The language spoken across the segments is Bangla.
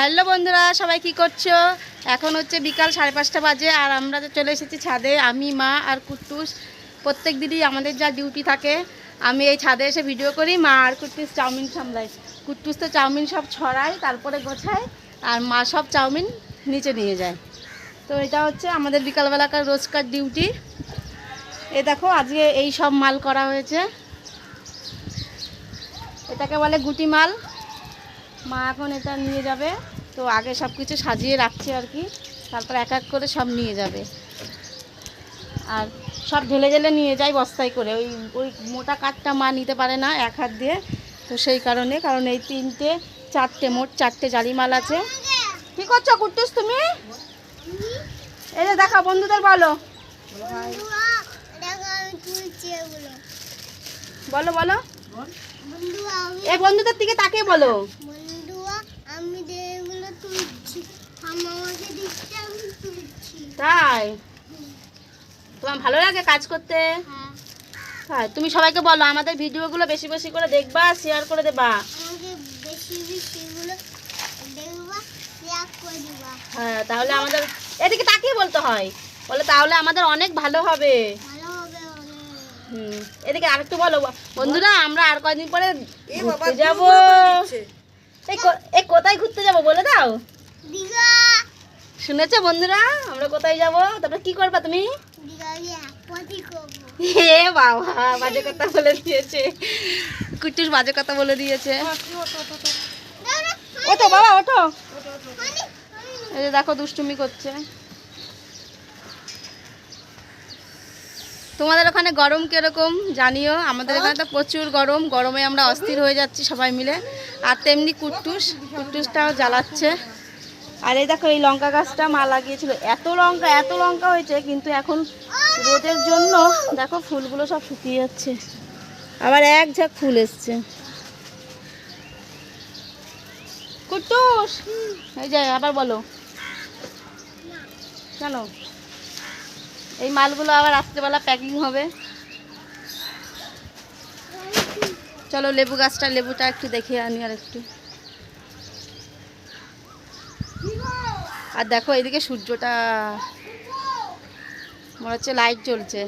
হ্যালো বন্ধুরা, সবাই কি করছ? এখন হচ্ছে বিকাল সাড়ে পাঁচটা বাজে আর আমরা চলে এসেছি ছাদে, আমি, মা আর কুট্টুস। প্রত্যেক দিনই আমাদের যা ডিউটি থাকে, আমি এই ছাদে এসে ভিডিও করি, মা আর কুট্টুস চাউমিন সামলায়। কুট্টুস তো চাউমিন সব ছড়ায়, তারপরে গোছায়, আর মা সব চাউমিন নিচে নিয়ে যায়। তো এটা হচ্ছে আমাদের বিকালবেলাকার রোজকার ডিউটি এ দেখো, আজকে এই সব মাল করা হয়েছে। এটাকে বলে গুটি মাল। মা এখন এটা নিয়ে যাবে। তো আগে সব কিছু সাজিয়ে রাখছে আর কি। তারপর এক এক করে সব নিয়ে যাবে। আর সব ঢেলে ঢেলে নিয়ে যায় বস্তায় করে। ওই ওই মোটা কাঠটা মা নিতে পারে না এক হাত দিয়ে। তো সেই কারণে কারণ এই তিনটে চারটে মোট চারটে জালি মাল আছে। কি করছ কুট্টুস তুমি? এই যে দেখা বন্ধুদের বলো। বলো বলো। এই বন্ধুদের দিকে তাকিয়ে বলো। বন্ধুয়া আমি যে তুলছি আমাকে দিচ্ছে আমি তুলছি। তাই? তোমার ভালো লাগে কাজ করতে? হ্যাঁ। তুমি সবাইকে বলো আমাদের ভিডিওগুলো বেশি বেশি করে দেখবা শেয়ার করে দেবা। হ্যাঁ তাহলে আমাদের এদিকে তাকিয়ে বলতে হয়। বলে তাহলে আমাদের অনেক ভালো হবে। এদিকে আরেকটু বলো বন্ধুরা আমরা আর কয়দিন পরে যাব? এই কোথায় ঘুরতে যাব বলে দাও? শুনেছো বন্ধুরা আমরা কোথায় যাব? তারপরে কি করবা তুমি? হে বাবা বাজে কথা বলে দিয়েছে। কুটুস বাজে কথা বলে দিয়েছে। ওঠো বাবা ওঠো। এই দেখো দুষ্টুমি করছে। তোমাদের ওখানে গরম কীরকম জানিও? আমাদের এখানে তো প্রচুর গরম, গরমে আমরা অস্থির হয়ে যাচ্ছি সবাই মিলে। আর তেমনি কুট্টুস, কুট্টুসটাও জ্বালাচ্ছে। আর এই দেখো, এই লঙ্কা গাছটা মা লাগিয়েছিল। এত লঙ্কা এত লঙ্কা হয়েছে, কিন্তু এখন রোদের জন্য দেখো, ফুলগুলো সব শুকিয়ে যাচ্ছে। আবার এক ঝাঁক ফুল এসছে। কুট্টুস! এই যে, আবার বলো। কেন? এই মালগুলো আবার রাত্রেবেলা প্যাকিং হবে। চলো লেবু গাছটা, লেবুটা একটু দেখে আনি আর একটু। আর দেখো এদিকে সূর্যটা, মনে হচ্ছে লাইট জ্বলছে।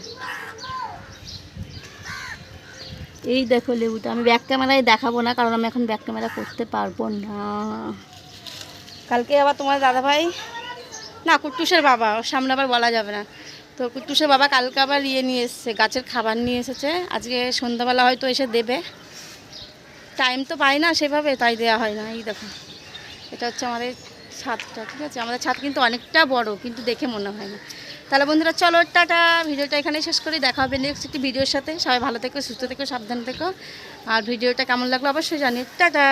এই দেখো লেবুটা, আমি ব্যাক ক্যামেরায় দেখাবো না, কারণ আমি এখন ব্যাক ক্যামেরা করতে পারব না। কালকে আবার তোমার দাদাভাই না, কুট্টুসের বাবা, ওর সামনে আবার বলা যাবে না। তো কুট্টুসের বাবা কালকে আবার ইয়ে নিয়ে এসেছে, গাছের খাবার নিয়ে এসেছে। আজকে সন্ধ্যাবেলা হয়তো এসে দেবে। টাইম তো পাই না সেভাবে, তাই দেওয়া হয় না। এই দেখো, এটা হচ্ছে আমাদের ছাদটা, ঠিক আছে? আমাদের ছাদ কিন্তু অনেকটা বড়, কিন্তু দেখে মনে হয় না। তাহলে বন্ধুরা, চলো, টাটা। ভিডিওটা এখানে শেষ করি। দেখা হবে নেক্সট একটি ভিডিওর সাথে। সবাই ভালো থেকো, সুস্থ থেকো, সাবধান থেকো। আর ভিডিওটা কেমন লাগল অবশ্যই জানি টাটা!